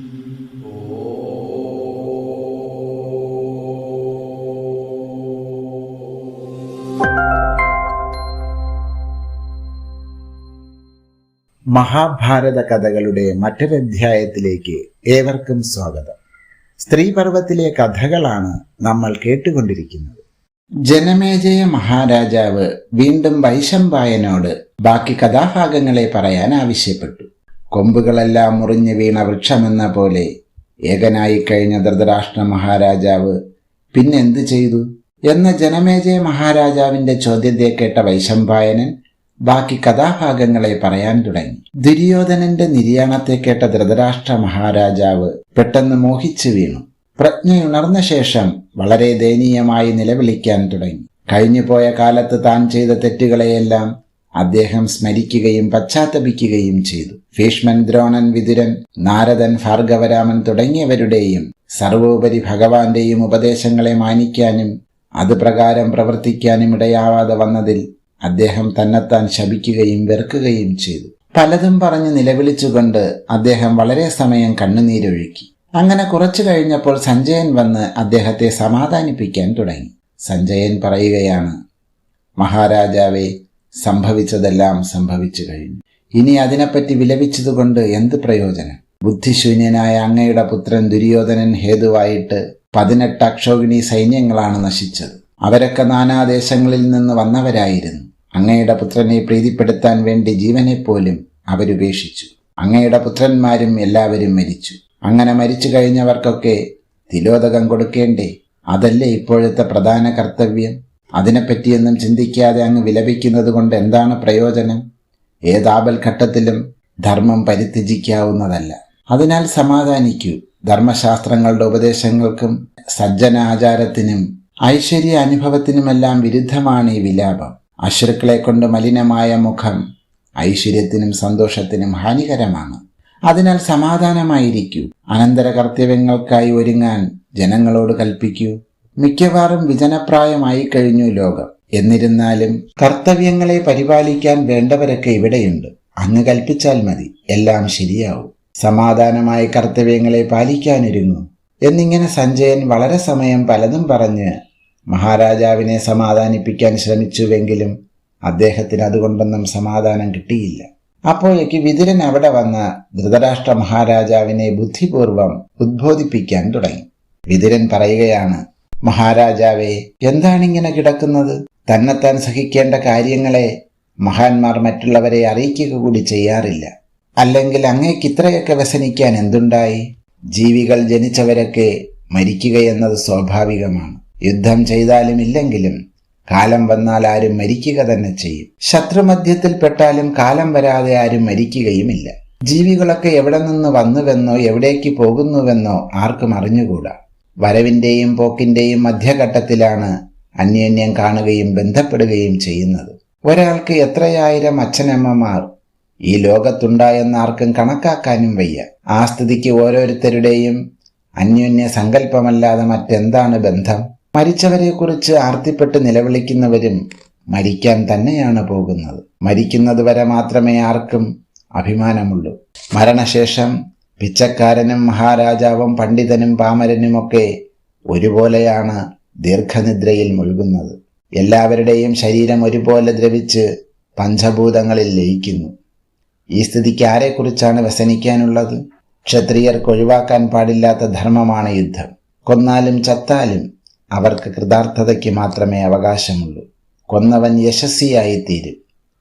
മഹാഭാരത കഥകളുടെ മറ്റൊരധ്യായത്തിലേക്ക് ഏവർക്കും സ്വാഗതം. സ്ത്രീപർവത്തിലെ കഥകളാണ് നമ്മൾ കേട്ടുകൊണ്ടിരിക്കുന്നത്. ജനമേജയ മഹാരാജാവ് വീണ്ടും വൈശമ്പായനോട് ബാക്കി കഥാഭാഗങ്ങളെ പറയാൻ ആവശ്യപ്പെട്ടു. കൊമ്പുകളെല്ലാം മുറിഞ്ഞു വീണ വൃക്ഷമെന്ന പോലെ ഏകനായി കഴിഞ്ഞ ധൃതരാഷ്ട്ര മഹാരാജാവ് പിന്നെന്ത് ചെയ്തു? എന്ന ജനമേജയ മഹാരാജാവിന്റെ ചോദ്യത്തെ കേട്ട വൈശംഭായനൻ ബാക്കി കഥാഭാഗങ്ങളെ പറയാൻ തുടങ്ങി. ദുര്യോധനന്റെ നിര്യാണത്തെ കേട്ട ധൃതരാഷ്ട്ര മഹാരാജാവ് പെട്ടെന്ന് മോഹിച്ചു വീണു. പ്രജ്ഞയുണർന്ന ശേഷം വളരെ ദയനീയമായി നിലവിളിക്കാൻ തുടങ്ങി. കഴിഞ്ഞുപോയ കാലത്ത് താൻ ചെയ്ത തെറ്റുകളെയെല്ലാം അദ്ദേഹം സ്മരിക്കുകയും പശ്ചാത്തപിക്കുകയും ചെയ്തു. ഭീഷ്മൻ ദ്രോണൻ വിതുരൻ നാരദൻ ഭാർഗവരാമൻ തുടങ്ങിയവരുടെയും സർവോപരി ഭഗവാന്റെയും ഉപദേശങ്ങളെ മാനിക്കാനും അതുപ്രകാരം പ്രവർത്തിക്കാനും ഇടയാവാതെ വന്നതിൽ അദ്ദേഹം തന്നെത്താൻ ശപിക്കുകയും വെറുക്കുകയും ചെയ്തു. പലതും പറഞ്ഞ് നിലവിളിച്ചുകൊണ്ട് അദ്ദേഹം വളരെ സമയം കണ്ണുനീരൊഴുക്കി. അങ്ങനെ കുറച്ചു കഴിഞ്ഞപ്പോൾ സഞ്ജയൻ വന്ന് അദ്ദേഹത്തെ സമാധാനിപ്പിക്കാൻ തുടങ്ങി. സഞ്ജയൻ പറയുകയാണ് മഹാരാജാവെ സംഭവിച്ചതെല്ലാം സംഭവിച്ചു കഴിഞ്ഞു. ഇനി അതിനെപ്പറ്റി വിലപിച്ചതുകൊണ്ട് എന്ത് പ്രയോജനം? ബുദ്ധിശൂന്യനായ അങ്ങയുടെ പുത്രൻ ദുര്യോധനൻ ഹേതുവായിട്ട് പതിനെട്ട് അക്ഷോഹിണി സൈന്യങ്ങളാണ് നശിച്ചത്. അവരൊക്കെ നാനാദേശങ്ങളിൽ നിന്ന് വന്നവരായിരുന്നു. അങ്ങയുടെ പുത്രനെ പ്രീതിപ്പെടുത്താൻ വേണ്ടി ജീവനെപ്പോലും അവരുപേക്ഷിച്ചു. അങ്ങയുടെ പുത്രന്മാരും എല്ലാവരും മരിച്ചു. അങ്ങനെ മരിച്ചു കഴിഞ്ഞവർക്കൊക്കെ തിലോദകം കൊടുക്കേണ്ടേ? അതല്ലേ ഇപ്പോഴത്തെ പ്രധാന കർത്തവ്യം? അതിനെപ്പറ്റിയൊന്നും ചിന്തിക്കാതെ അങ്ങ് വിലപിക്കുന്നത് കൊണ്ട് എന്താണ് പ്രയോജനം? ഏതാപൽ ഘട്ടത്തിലും ധർമ്മം പരിത്യജിക്കാവുന്നതല്ല. അതിനാൽ സമാധാനിക്കൂ. ധർമ്മശാസ്ത്രങ്ങളുടെ ഉപദേശങ്ങൾക്കും സജ്ജനാചാരത്തിനും ഐശ്വര്യ അനുഭവത്തിനുമെല്ലാം വിരുദ്ധമാണ് ഈ വിലാപം. അശ്രുക്കളെ കൊണ്ട് മലിനമായ മുഖം ഐശ്വര്യത്തിനും സന്തോഷത്തിനും ഹാനികരമാണ്. അതിനാൽ സമാധാനമായിരിക്കൂ. അനന്തര കർത്തവ്യങ്ങൾക്കായി ഒരുങ്ങാൻ ജനങ്ങളോട് കൽപ്പിക്കൂ. മിക്കവാറും വിജനപ്രായമായി കഴിഞ്ഞു ലോകം. എന്നിരുന്നാലും കർത്തവ്യങ്ങളെ പരിപാലിക്കാൻ വേണ്ടവരൊക്കെ ഇവിടെയുണ്ട്. അങ്ങ് കൽപ്പിച്ചാൽ മതി എല്ലാം ശരിയാവും. സമാധാനമായി കർത്തവ്യങ്ങളെ പാലിക്കാനിരുന്നു എന്നിങ്ങനെ സഞ്ജയൻ വളരെ സമയം പലതും പറഞ്ഞ് മഹാരാജാവിനെ സമാധാനിപ്പിക്കാൻ ശ്രമിച്ചുവെങ്കിലും അദ്ദേഹത്തിന് അതുകൊണ്ടൊന്നും സമാധാനം കിട്ടിയില്ല. അപ്പോഴേക്ക് വിതുരൻ അവിടെ വന്ന് ധൃതരാഷ്ട്ര മഹാരാജാവിനെ ബുദ്ധിപൂർവം ഉദ്ബോധിപ്പിക്കാൻ തുടങ്ങി. വിതുരൻ പറയുകയാണ് മഹാരാജാവേ എന്താണിങ്ങനെ കിടക്കുന്നത്? തന്നെത്താൻ സഹിക്കേണ്ട കാര്യങ്ങളെ മഹാന്മാർ മറ്റുള്ളവരെ അറിയിക്കുക കൂടി ചെയ്യാറില്ല. അല്ലെങ്കിൽ അങ്ങേക്ക് ഇത്രയൊക്കെ വ്യസനിക്കാൻ എന്തുണ്ടായി? ജീവികൾ ജനിച്ചവരൊക്കെ മരിക്കുകയെന്നത് സ്വാഭാവികമാണ്. യുദ്ധം ചെയ്താലും ഇല്ലെങ്കിലും കാലം വന്നാൽ ആരും മരിക്കുക തന്നെ ചെയ്യും. ശത്രുമധ്യത്തിൽപ്പെട്ടാലും കാലം വരാതെ ആരും മരിക്കുകയുമില്ല. ജീവികളൊക്കെ എവിടെ നിന്ന് വന്നുവെന്നോ എവിടേക്ക് പോകുന്നുവെന്നോ ആർക്കും അറിഞ്ഞുകൂടാ. വരവിന്റെയും പോക്കിന്റെയും മധ്യഘട്ടത്തിലാണ് അന്യോന്യം കാണുകയും ബന്ധപ്പെടുകയും ചെയ്യുന്നത്. ഒരാൾക്ക് എത്രയായിരം അച്ഛനമ്മമാർ ഈ ലോകത്തുണ്ടായെന്ന് ആർക്കും കണക്കാക്കാനും വയ്യ. ആ സ്ഥിതിക്ക് ഓരോരുത്തരുടെയും അന്യോന്യ സങ്കല്പമല്ലാതെ മറ്റെന്താണ് ബന്ധം? മരിച്ചവരെക്കുറിച്ച് ആർത്തിപ്പെട്ട് നിലവിളിക്കുന്നവരും മരിക്കാൻ തന്നെയാണ് പോകുന്നത്. മരിക്കുന്നത് വരെ മാത്രമേ ആർക്കും അഭിമാനമുള്ളൂ. മരണശേഷം പിച്ചക്കാരനും മഹാരാജാവും പണ്ഡിതനും പാമരനുമൊക്കെ ഒരുപോലെയാണ് ദീർഘനിദ്രയിൽ മുഴുകുന്നത്. എല്ലാവരുടെയും ശരീരം ഒരുപോലെ ദ്രവിച്ച് പഞ്ചഭൂതങ്ങളിൽ ലയിക്കുന്നു. ഈ സ്ഥിതിക്ക് ആരെക്കുറിച്ചാണ് വ്യസനിക്കാനുള്ളത്? ക്ഷത്രിയർക്ക് ഒഴിവാക്കാൻ പാടില്ലാത്ത ധർമ്മമാണ് യുദ്ധം. കൊന്നാലും ചത്താലും അവർക്ക് കൃതാർത്ഥതയ്ക്ക് മാത്രമേ അവകാശമുള്ളൂ. കൊന്നവൻ യശസ്വിയായിത്തീരും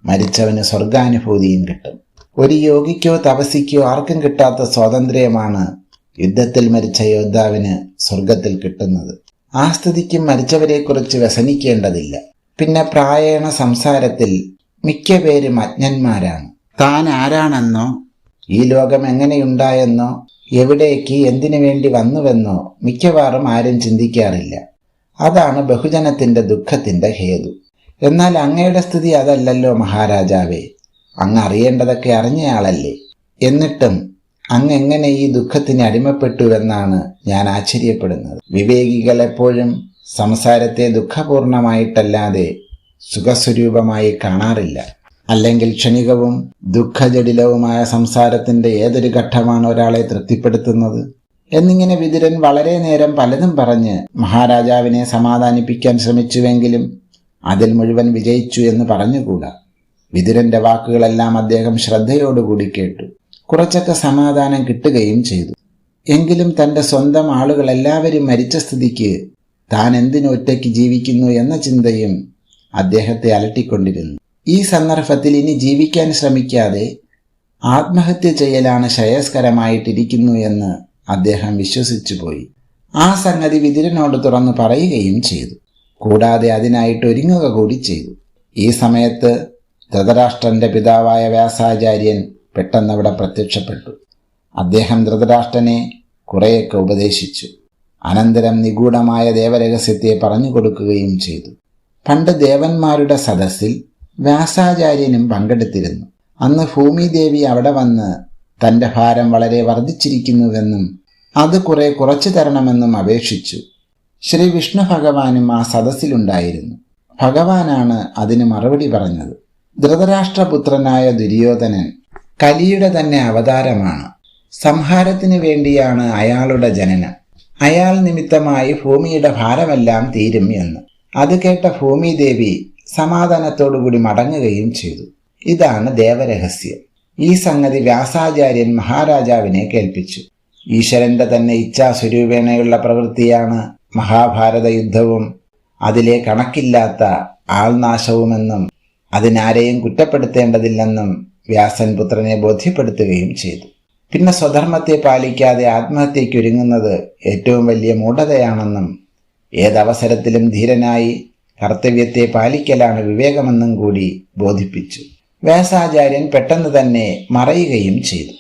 മരിച്ചവന് സ്വർഗാനുഭൂതിയും കിട്ടും. ഒരു യോഗിക്കോ തപസിക്കോ ആർക്കും കിട്ടാത്ത സ്വാതന്ത്ര്യമാണ് യുദ്ധത്തിൽ മരിച്ച യോദ്ധാവിന് സ്വർഗത്തിൽ കിട്ടുന്നത്. ആ സ്ഥിതിക്കും മരിച്ചവരെക്കുറിച്ച് വ്യസനിക്കേണ്ടതില്ല. പിന്നെ പ്രായേണ സംസാരത്തിൽ മിക്ക പേരും അജ്ഞന്മാരാണ്. താൻ ആരാണെന്നോ ഈ ലോകം എങ്ങനെയുണ്ടായെന്നോ എവിടേക്ക് എന്തിനു വേണ്ടി വന്നുവെന്നോ മിക്കവാറും ആരും ചിന്തിക്കാറില്ല. അതാണ് ബഹുജനത്തിന്റെ ദുഃഖത്തിന്റെ ഹേതു. എന്നാൽ അങ്ങയുടെ സ്ഥിതി അതല്ലല്ലോ മഹാരാജാവേ. അങ്ങ് അറിയേണ്ടതൊക്കെ അറിഞ്ഞയാളല്ലേ? എന്നിട്ടും അങ്ങ് എങ്ങനെ ഈ ദുഃഖത്തിന് അടിമപ്പെട്ടുവെന്നാണ് ഞാൻ ആശ്ചര്യപ്പെടുന്നത്. വിവേകികൾ എപ്പോഴും സംസാരത്തെ ദുഃഖപൂർണമായിട്ടല്ലാതെ സുഖസ്വരൂപമായി കാണാറില്ല. അല്ലെങ്കിൽ ക്ഷണികവും ദുഃഖജടിലവുമായ സംസാരത്തിന്റെ ഏതൊരു ഘട്ടമാണ് ഒരാളെ തൃപ്തിപ്പെടുത്തുന്നത്? എന്നിങ്ങനെ വിതുരൻ വളരെ നേരം പലതും പറഞ്ഞ് മഹാരാജാവിനെ സമാധാനിപ്പിക്കാൻ ശ്രമിച്ചുവെങ്കിലും അതിൽ മുഴുവൻ വിജയിച്ചു എന്ന് പറഞ്ഞുകൂടാ? വിതുരന്റെ വാക്കുകളെല്ലാം അദ്ദേഹം ശ്രദ്ധയോടുകൂടി കേട്ടു. കുറച്ചൊക്കെ സമാധാനം കിട്ടുകയും ചെയ്തു. എങ്കിലും തന്റെ സ്വന്തം ആളുകൾ എല്ലാവരും മരിച്ച സ്ഥിതിക്ക് താൻ എന്തിനു ഒറ്റയ്ക്ക് ജീവിക്കുന്നു എന്ന ചിന്തയും അദ്ദേഹത്തെ അലട്ടിക്കൊണ്ടിരുന്നു. ഈ സന്ദർഭത്തിൽ ഇനി ജീവിക്കാൻ ശ്രമിക്കാതെ ആത്മഹത്യ ചെയ്യലാണ് ശ്രേയസ്കരമായിട്ടിരിക്കുന്നു എന്ന് അദ്ദേഹം വിശ്വസിച്ചു പോയി ആ സംഗതി വിതുരനോട് തുറന്നു പറയുകയും ചെയ്തു. കൂടാതെ അതിനായിട്ട് ഒരുങ്ങുക കൂടി ചെയ്തു. ഈ സമയത്ത് ധൃതരാഷ്ട്രന്റെ പിതാവായ വ്യാസാചാര്യൻ പെട്ടെന്നവിടെ പ്രത്യക്ഷപ്പെട്ടു. അദ്ദേഹം ധൃതരാഷ്ട്രനെ കുറേയൊക്കെ ഉപദേശിച്ചു. അനന്തരം നിഗൂഢമായ ദേവരഹസ്യത്തെ പറഞ്ഞു കൊടുക്കുകയും ചെയ്തു. പണ്ട് ദേവന്മാരുടെ സദസ്സിൽ വ്യാസാചാര്യനും പങ്കെടുത്തിരുന്നു. അന്ന് ഭൂമിദേവി അവിടെ വന്ന് തന്റെ ഭാരം വളരെ വർദ്ധിച്ചിരിക്കുന്നുവെന്നും അത് കുറെ കുറച്ചു തരണമെന്നും അപേക്ഷിച്ചു. ശ്രീ വിഷ്ണു ഭഗവാനും ആ സദസ്സിലുണ്ടായിരുന്നു. ഭഗവാനാണ് അതിന് മറുപടി പറഞ്ഞത്. ധൃതരാഷ്ട്രപുത്രനായ ദുര്യോധനൻ കലിയുടെ തന്നെ അവതാരമാണ്. സംഹാരത്തിനു വേണ്ടിയാണ് അയാളുടെ ജനനം. അയാൾ നിമിത്തമായി ഭൂമിയുടെ ഭാരമെല്ലാം തീരും എന്ന്. അത് കേട്ട ഭൂമിദേവി സമാധാനത്തോടുകൂടി മടങ്ങുകയും ചെയ്തു. ഇതാണ് ദേവരഹസ്യം. ഈ സംഗതി വ്യാസാചാര്യൻ മഹാരാജാവിനെ കേൾപ്പിച്ചു. ഈശ്വരന്റെ തന്നെ ഇച്ഛാസ്വരൂപേണയുള്ള പ്രവൃത്തിയാണ് മഹാഭാരത യുദ്ധവും അതിലെ കണക്കില്ലാത്ത ആൾനാശവുമെന്നും അതിനാരെയും കുറ്റപ്പെടുത്തേണ്ടതില്ലെന്നും വ്യാസൻ പുത്രനെ ബോധ്യപ്പെടുത്തുകയും ചെയ്തു. പിന്നെ സ്വധർമ്മത്തെ പാലിക്കാതെ ആത്മഹത്യയ്ക്കൊരുങ്ങുന്നത് ഏറ്റവും വലിയ മൂഢതയാണെന്നും ഏതവസരത്തിലും ധീരനായി കർത്തവ്യത്തെ പാലിക്കലാണ് വിവേകമെന്നും കൂടി ബോധിപ്പിച്ചു. വ്യാസാചാര്യൻ പെട്ടെന്ന് തന്നെ മറയുകയും ചെയ്തു.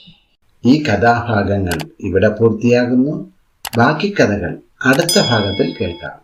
ഈ കഥാഭാഗങ്ങൾ ഇവിടെ പൂർത്തിയാകുന്നു. ബാക്കി കഥകൾ അടുത്ത ഭാഗത്തിൽ കേൾക്കാം.